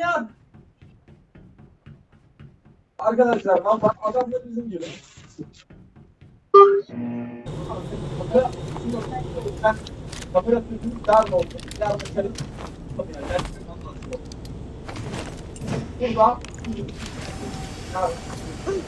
ya. Arkadaşlar lan bak adam da bizim gibi. Ben kamera sözünü dar oldu? Biraz ben size anlatıyorum.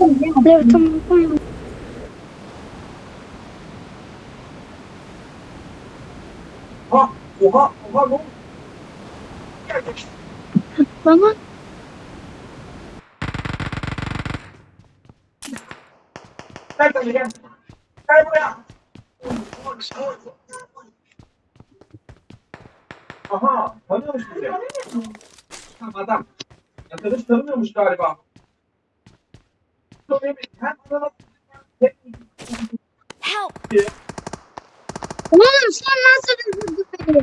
Burada Evet tamam tamam. ha, oha, oha ne Gel buraya. Aha, tanıyormuş bizi. Adam. Arkadaş tanımıyormuş galiba. Help! Oğlum sen nasıl öldürdün beni?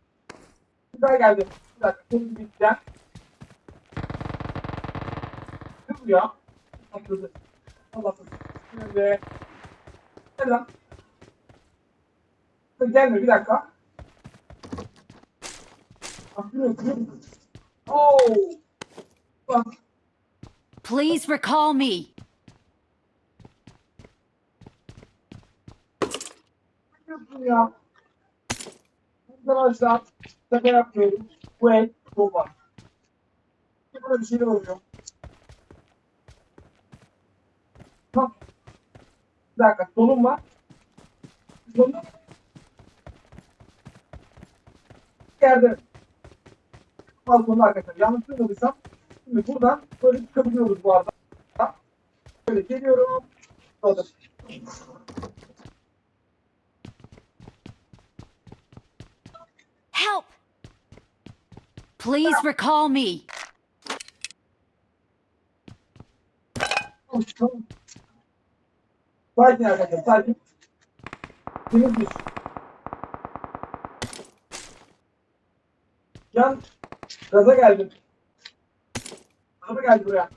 Güzel geldi. Bir dakika. Şimdi biteceğim. Kız ya. Atladı. Allah'ım. Şimdi. Hadi lan. Dur, Gelme bir dakika. Aklıyor. Oo. Bak. Please recall me. Ne yapıyorsun ya? Arkadaşlar, şaka yapmıyorum. Bu el çok var. Burada bir şeyler oluyor. Bak. Bir dakika, solum var. Solum. Yerde. Balkonda arkadaşlar. Yanlış duymadıysam. Şimdi buradan böyle çıkabiliyoruz bu arada. Böyle geliyorum. Olur. Help! Please recall me. Tamam. Sakin arkadaşlar, sakin. Temizmiş. Can, gaza geldim. Gaza geldi buraya.